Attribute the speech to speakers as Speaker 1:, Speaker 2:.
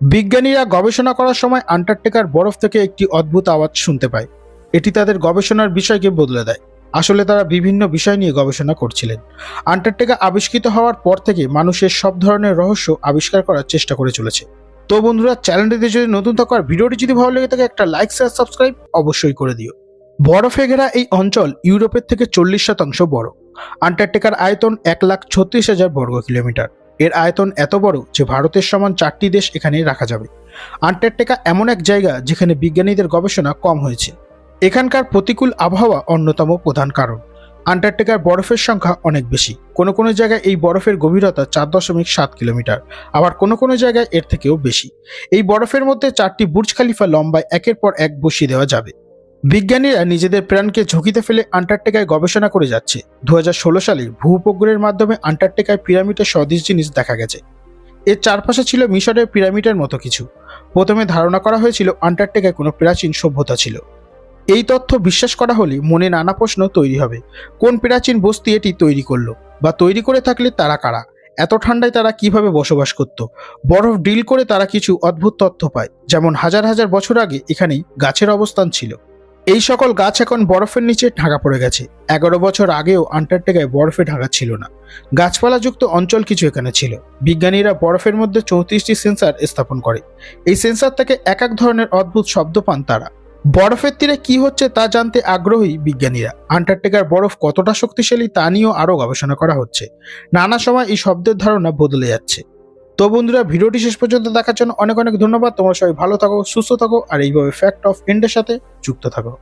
Speaker 1: বিজ্ঞানীরা গবেষণা করার সময় আন্টার্কটিকার বরফ থেকে একটি অদ্ভুত আওয়াজ শুনতে পায়। এটি তাদের গবেষণার বিষয়কে বদলে দেয়। আসলে তারা বিভিন্ন বিষয় নিয়ে গবেষণা করছিলেন। আন্টার্কটিকা আবিষ্কৃত হওয়ার পর থেকে মানুষের সব ধরনের রহস্য আবিষ্কার করার চেষ্টা করে চলেছে। তো বন্ধুরা, চ্যানেলটিতে যদি নতুন থাকো আর ভিডিওটি যদি ভালো লেগে থাকে, একটা লাইক শেয়ার সাবস্ক্রাইব অবশ্যই করে দিও। বরফে ঘেরা এই অঞ্চল ইউরোপের থেকে চল্লিশ শতাংশ বড়। আন্টার্কটিকার আয়তন এক লাখ ছত্রিশ হাজার বর্গ কিলোমিটার এর আয়তন এত বড় যে ভারতের সমান চারটি দেশ এখানে রাখা যাবে। আন্টার্কটিকা এমন এক জায়গা যেখানে বিজ্ঞানীদের গবেষণা কম হয়েছে। এখানকার প্রতিকূল আবহাওয়া অন্যতম প্রধান কারণ। আন্টার্কটিকার বরফের সংখ্যা অনেক বেশি। কোনো কোনো জায়গায় এই বরফের গভীরতা চার দশমিক সাত কিলোমিটার, আবার কোনো কোনো জায়গায় এর থেকেও বেশি। এই বরফের মধ্যে চারটি বুর্জ খালিফা লম্বায় একের পর এক বসিয়ে দেওয়া যাবে। বিজ্ঞানীরা নিজেদের প্রাণকে ঝুঁকিতে ফেলে আন্টার্কটিকায় গবেষণা করে যাচ্ছে। দু হাজার ষোলো সালে ভূপগ্রহের মাধ্যমে আন্টার্কটিকায় পিরামিডের সদৃশ জিনিস দেখা গেছে। এর চারপাশে ছিল মিশরের পিরামিডের মতো কিছু। প্রথমে ধারণা করা হয়েছিল আন্টার্কটিকায় কোনো প্রাচীন সভ্যতা ছিল। এই তথ্য বিশ্বাস করা হলে মনে নানা প্রশ্ন তৈরি হবে। কোন প্রাচীন বস্তি এটি তৈরি করল? বা তৈরি করে থাকলে তারা কারা? এত ঠান্ডায় তারা কীভাবে বসবাস করত? বরফ ডিল করে তারা কিছু অদ্ভুত তথ্য পায়, যেমন হাজার হাজার বছর আগে এখানেই গাছের অবস্থান ছিল। এই সকল গাছ এখন বরফের নিচে ঢাকা পড়ে গেছে। এগারো বছর আগেও আন্টার্কটিকায় বরফে ঢাকা ছিল না। গাছপালাযুক্ত অঞ্চল কিছু এখানে ছিল। বিজ্ঞানীরা বরফের মধ্যে চৌত্রিশটি সেন্সার স্থাপন করে। এই সেন্সার থেকে এক এক ধরনের অদ্ভুত শব্দ পান তারা। বরফের তীরে কি হচ্ছে তা জানতে আগ্রহী বিজ্ঞানীরা। আন্টার্কটিকার বরফ কতটা শক্তিশালী তা নিয়েও আরও গবেষণা করা হচ্ছে। নানা সময় এই শব্দের ধারণা বদলে যাচ্ছে। তো বন্ধুরা, ভিডিওটি শেষ পর্যন্ত দেখার জন্য অনেক অনেক ধন্যবাদ। তোমরা সবাই ভালো থাকো, সুস্থ থাকো, আর এইভাবে ফ্যাক্ট অফ ইন্ডের সাথে যুক্ত থাকো।